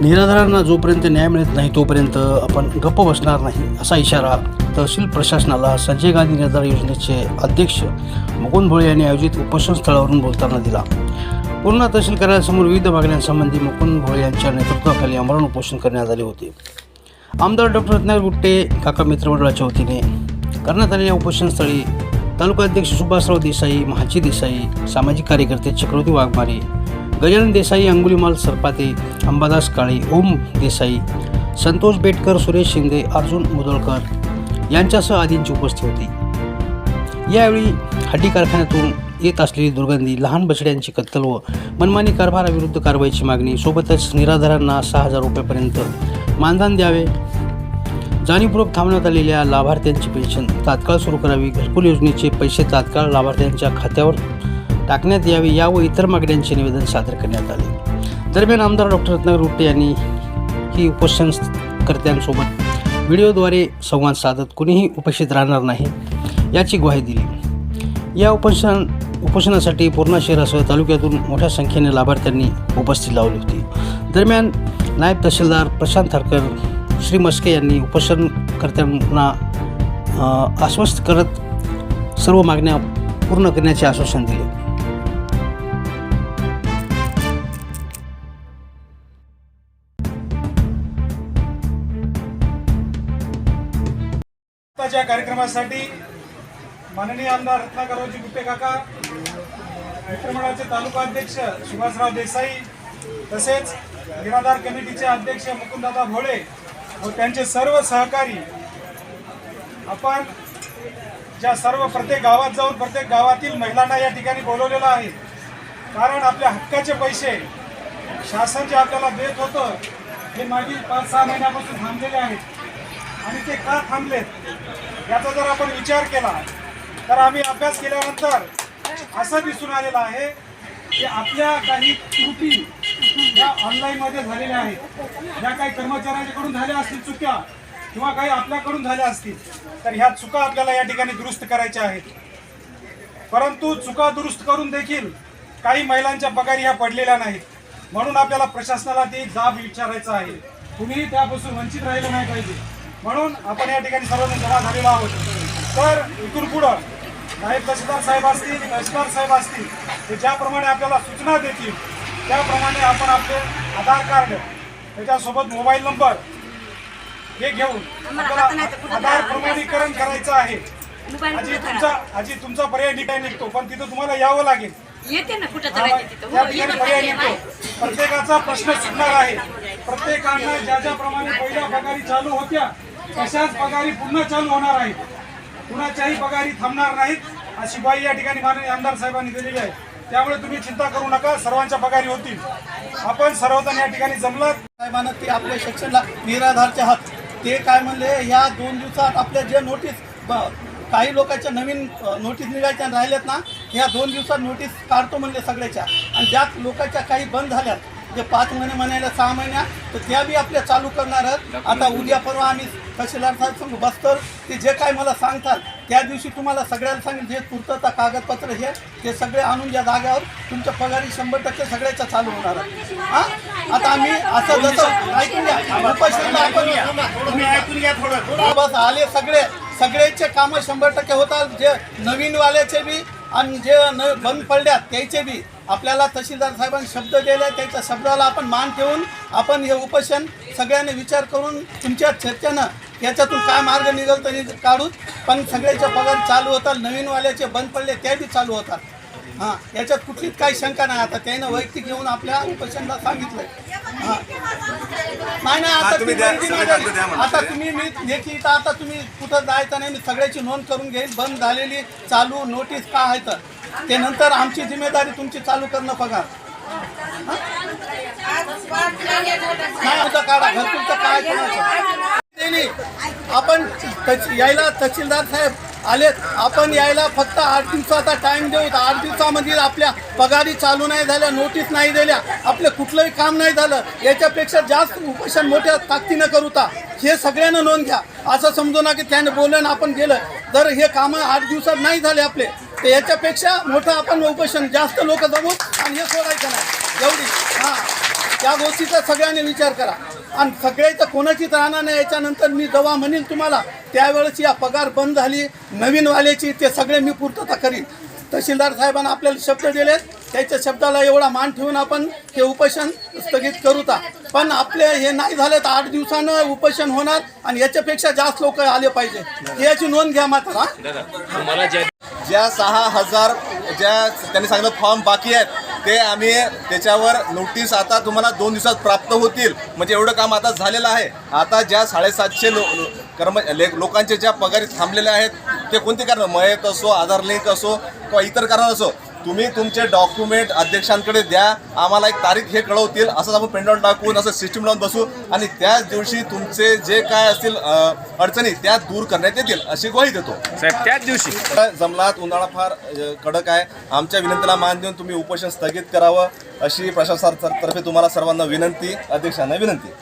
निराधारांना जोपर्यंत न्याय मिळत नाही तोपर्यंत आपण गप्प बसणार नाही असा इशारा तहसील प्रशासनाला संजय गांधी निराधार योजनेचे अध्यक्ष मुकुंद भोळे यांनी आयोजित उपोषण स्थळावरून बोलताना दिला. पूर्णा तहसील कार्यालयासमोर विविध मागण्यांसंबंधी मुकुंद भोळे यांच्या नेतृत्वाखाली आमरण उपोषण करण्यात आले होते. आमदार डॉक्टर रत्नाकर गुट्टे काका मित्रमंडळाच्या वतीने करण्यात आलेल्या उपोषणस्थळी तालुका अध्यक्ष सुभाषराव देसाई महाची देसाई सामाजिक कार्यकर्ते चक्रवर्ती वाघमारे गजानन देसाई अंगुलीमाल सरपाते अंबादास काळे ओम देसाई संतोष बेटकर सुरेश शिंदे अर्जुन मुदळकर यांच्यासह आदींची उपस्थिती होती. यावेळी हड्डी कारखान्यातून येत असलेली दुर्गंधी लहान बछड्यांची कत्तल व मनमानी कारभाराविरुद्ध कारवाईची मागणी सोबतच निराधारांना सहा हजार रुपयापर्यंत मानधन द्यावे जाणीवपूर्वक थांबण्यात आलेल्या लाभार्थ्यांची पेन्शन तात्काळ सुरू करावी घरकुल योजनेचे पैसे तात्काळ लाभार्थ्यांच्या खात्यावर टाकण्यात यावे या व इतर मागण्यांचे निवेदन सादर करण्यात आले. दरम्यान आमदार डॉक्टर रत्नागिरी रुट्टे यांनी ही उपोषणकर्त्यांसोबत व्हिडिओद्वारे संवाद साधत कुणीही उपस्थित राहणार नाही याची ग्वाही दिली. या उपोषण उपोषणासाठी पूर्णा शहरासह तालुक्यातून मोठ्या संख्येने लाभार्थ्यांनी उपस्थित लावली होती. दरम्यान नायब तहसीलदार प्रशांत थरकर श्री मस्के यांनी उपोषणकर्त्यांना आश्वस्त करत सर्व मागण्या पूर्ण करण्याचे आश्वासन दिले. आजच्या कार्यक्रमासाठी माननीय आमदार रत्नाकरजी गुप्ते काका मित्रमंडळाचे तालुका अध्यक्ष सुभाषराव देसाई तसेच निराधार कमिटीचे अध्यक्ष मुकुंददादा भोळे व त्यांचे सर्व सहकारी आपण ज्या सर्व प्रत्येक गावात जाऊन प्रत्येक गावातील महिलांना या ठिकाणी बोलवलेलं आहे. कारण आपल्या हक्काचे पैसे शासन जे आपल्याला देत होतं हे मागील पाच सहा महिन्यापासून थांबलेले आहेत. आणि ते का थांबलेत? याचा जर आपण विचार केला तर आम्ही अभ्यास केल्यानंतर असं दिसून आलेलं आहे की आपल्या काही त्रुटी या ऑनलाईनमध्ये झालेल्या आहेत. ज्या काही कर्मचाऱ्यांकडून झाल्या असतील चुक्या किंवा काही आपल्याकडून झाल्या असतील तर ह्या चुका आपल्याला या ठिकाणी दुरुस्त करायच्या आहेत. परंतु चुका दुरुस्त करून देखील काही महिलांच्या पगारी ह्या पडलेल्या नाहीत. म्हणून आपल्याला प्रशासनाला ते जाब विचारायचा आहे. कुणीही त्यापासून वंचित राहिलं नाही पाहिजे. म्हणून आपण या ठिकाणी सर्वजण जमा झालेलो आहोत तर इथून पुढं नायब तहसीलदार साहेब असतील तहसीलदार साहेब असतील ते ज्याप्रमाणे आपल्याला सूचना देतील त्याप्रमाणे आपण आपले आधार कार्ड त्याच्यासोबत मोबाईल नंबर हे घेऊन आपल्याला आधार प्रमाणीकरण करायचं आहे. आजी तुमचा आजी तुमचा पर्याय निकाय निघतो पण तिथं तुम्हाला यावं लागेल. येते ना कुठं हो पर्याय निघतो. प्रत्येकाचा प्रश्न सुटणार आहे. प्रत्येकांना ज्या ज्याप्रमाणे पहिल्या पगारी चालू होत्या तशाच पगारी पुन्हा चालू होणार आहेत. कुणाच्याही पगारी थांबणार नाहीत. अशी ग्वाही या ठिकाणी माननीय आमदार साहेबांनी दिलेली आहे. त्यामुळे तुम्ही चिंता करू नका सर्वांच्या पगारी होतील. आपण सर्वजण या ठिकाणी जमलात. साहेबांना ते आपले शिक्षणला निराधारचे आहात ते काय म्हणले या दोन दिवसात आपल्या जे नोटीस ब- काही लोकांच्या नवीन नोटीस निघायच्या राहिल्यात ना या दोन दिवसात नोटीस काढतो म्हणले सगळ्याच्या. आणि ज्या लोकांच्या काही बंद झाल्यात जे पाच महिने म्हणायला सहा महिन्या तर त्या बी आपल्या चालू करणार आहेत. आता उद्या परवा आम्ही तहसीलदार साहेब सांगू बसतर ते जे काय मला सांगतात त्या दिवशी तुम्हाला सगळ्याला सांगेल जे पुरतं कागदपत्र हे ते सगळे आणून या जाग्यावर तुमच्या पगारी शंभर टक्के सगळ्याच्या चालू होणार आहे हा? आता आम्ही असं जसं ऐकून घ्या. आपण तुम्ही ऐकून घ्या. थोडं. बस आले सगळे. सगळ्याचे कामं शंभर टक्के होतात. जे नवीनवाल्याचे बी आणि जे न बंद पडल्यात त्याचे बी. आपल्याला तहसीलदार साहेबांनी शब्द दिले त्याच्या शब्दाला आपण मान ठेवून आपण हे उपोषण सगळ्यांनी विचार करून तुमच्या चर्चेनं याच्यातून काय मार्ग निघल तरी काढू पण सगळ्याचे पगार चालू होतात नवीनवाल्याचे बंद पडले ते बी चालू होतात. हां याच्यात कुठलीच काही शंका नाही. आता त्यानं वैयक्तिक येऊन आपल्या उपोषणाला सांगितलंय. हां. नाही नाही आता तुम्ही. आता तुम्ही मी देखील आता तुम्ही कुठं जायचं नाही मी सगळ्याची नोंद करून घेईन बंद झालेली चालू नोटीस का आहे तर. ते नंतर आमची जिम्मेदारी तुमची चालू करणं पगार. नाही होतं काढा. काय कोणाचं? आपण यायला तहसीलदार साहेब आलेत. आपण यायला फक्त आठ दिवसाचा टाइम देऊ. आठ दिवसामध्ये आपल्या पगारी चालू नाही झाल्या नोटीस नाही दिल्या. आपलं कुठलंही काम नाही झालं. याच्यापेक्षा जास्त उपोषण मोठ्या ताकदीनं करूता हे सगळ्यांना नोंद घ्या. असं समजू ना की त्याने बोललं आपण गेलं तर हे कामं आठ दिवसात नाही झाले आपले तर याच्यापेक्षा मोठं आपण उपोषण जास्त लोक जमू आणि हे सोडायचं नाही. एवढी. हां. त्या गोष्टीचा सगळ्यांनी विचार करा. आणि सगळ्याचं कोणाचीच राहणार नाही याच्यानंतर मी जवा म्हणेन तुम्हाला त्यावेळेस या पगार बंद झाली नवीनवाल्याची ते सगळे मी पूर्तता करीन. तहसीलदार साहेबांना आपल्याला शब्द दिलेत. त्याच्या शब्दाला एवढा मान ठेवून आपण हे उपोषण स्थगित करूता पण आपले हे नाही झाले तर आठ दिवसानं उपोषण होणार आणि याच्यापेक्षा जास्त लोक आले पाहिजे. याची नोंद घ्या मात्र हा. ज्या सहा हजार ज्या त्यांनी सांगितलं फॉर्म बाकी आहेत ते आम्ही त्याच्यावर नोटीस आता तुम्हाला दोन दिवसात प्राप्त होतील. म्हणजे एवढं काम आता झालेलं आहे. आता ज्या साडेसातशे लो कर्म ले- लोकांचे ज्या पगारी थांबलेले आहेत ते कोणते कारण? मयत असो आधार लिंक असो किंवा इतर कारण असो तुम्ही तुमचे डॉक्युमेंट अध्यक्षांकडे द्या. आम्हाला एक तारीख हे कळवतील. असंच आपण पेंडॉन टाकून असं सिस्टीम लावून बसू. आणि त्याच दिवशी तुमचे जे काय असतील अडचणी त्या दूर करण्यात येतील अशी ग्वाही देतो. साहेब त्याच दिवशी. जमलात उन्हाळा फार कडक आहे. आमच्या विनंतीला मान देऊन तुम्ही उपोषण स्थगित करावं अशी प्रशासनातर्फे तुम्हाला सर्वांना विनंती अध्यक्षांना विनंती.